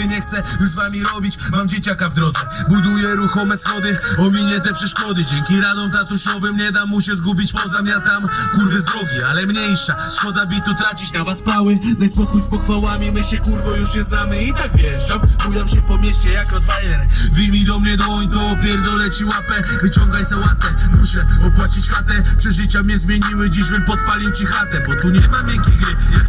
zabawy nie chcę już z wami robić. Mam dzieciaka w drodze, buduję ruchome schody. Ominie te przeszkody, dzięki radom tatusiowym Nie dam mu się zgubić, pozamiatam kurwy z drogi Ale mniejsza, szkoda bitu tracić na was pały. Daj spokój z pochwałami, my się kurwo już nie znamy. I tak wjeżdżam, bujam się po mieście jak Rottweiler. Wyjmij do mnie doń, to opierdolę ci łapę. Wyciągaj sałatę, muszę opłacić chatę. Przeżycia mnie zmieniły, dziś bym podpalił ci chatę Bo tu nie ma miękkiej gry, jak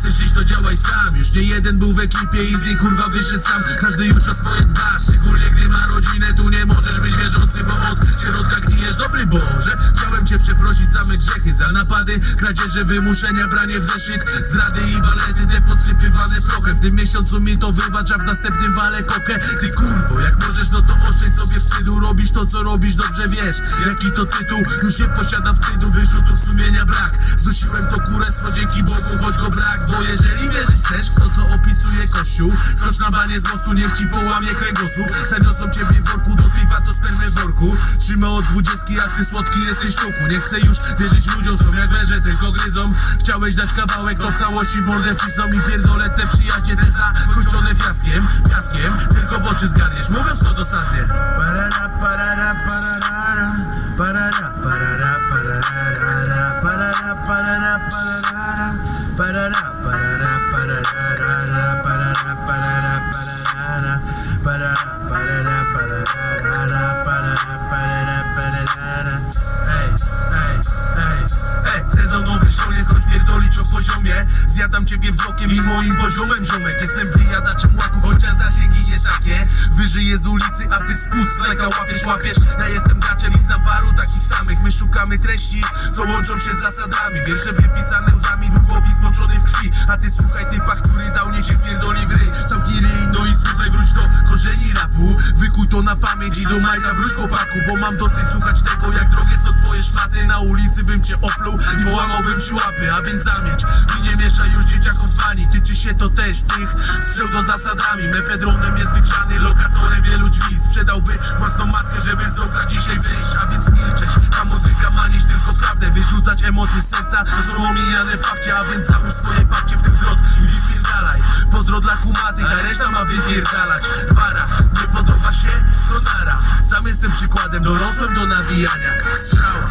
nie jeden był w ekipie i z niej kurwa wyszedł sam. Każdy już o swoje dba, szczególnie gdy ma rodzinę Tu nie możesz być wierzący, bo od środka gnijesz Dobry Boże, chciałem cię przeprosić za me grzechy Za napady, kradzieże, wymuszenia, branie w zeszyt Zdrady i balety, te podsypywane prochem W tym miesiącu mi to wybacz, a w następnym wale kokę. Ty kurwo, jak możesz no to oszczędź sobie wstydu Robisz to co robisz, dobrze wiesz. Jaki to tytuł, już nie posiadam wstydu Wyrzutów sumienia brak. Znosiłem to kurestwo dzięki Bogu, choć go brak Kościół. Skocz na banie z mostu, niech ci połamie kręgosłup. Zaniosą ciebie w worku do typa, co spermę w worku. Trzyma od dwudziestki, jak ty słodki jesteś szczuku Nie chcę już wierzyć ludziom, są jak leże, tylko gryzą. Chciałeś dać kawałek, to w całości w mordę wcisną mi pierdolę te przyjaźnie Te zakończone fiaskiem, fiaskiem Tylko w oczy zgarniesz, mówiąc to dosadnie. Parara, parara, parara Parara, parara, parara Parara, parara, parara Parara, parara, parara Parara, parara, parara Zjadam ciebie wzrokiem i moim poziomem ziomek. Jestem wyjadaczem łaków, chociaż zasięgi nie takie. Wyżyję z ulicy, a ty spust Leka łapiesz, łapiesz. Ja jestem graczem i znam paru takich samych. My szukamy treści, co łączą się z zasadami. Wiersze wypisane łzami, długopis moczony w krwi. A ty słuchaj typa, który pamięć i do majka wróć chłopaku Bo mam dosyć słuchać tego, jak drogie są twoje szmaty. Na ulicy bym cię opluł i połamałbym ci łapy A więc zamilcz, ty nie mieszaj już dzieciaków pani Tyczy się to też tych z pseudo zasadami Mefedronem jest wygrzany, lokatorem wielu drzwi. Sprzedałby własną matkę, żeby z dzisiaj wyjść A więc milczeć, ta muzyka ma nieść tylko prawdę Wyrzucać emocje z serca, to są omijane fakcie A więc załóż swoje papcie w tym zwrot i wypierdalaj. Pozdro dla kumatych, a reszta ma wypierdalać. Para, jestem przykładem, dorosłem do nabijania Strzała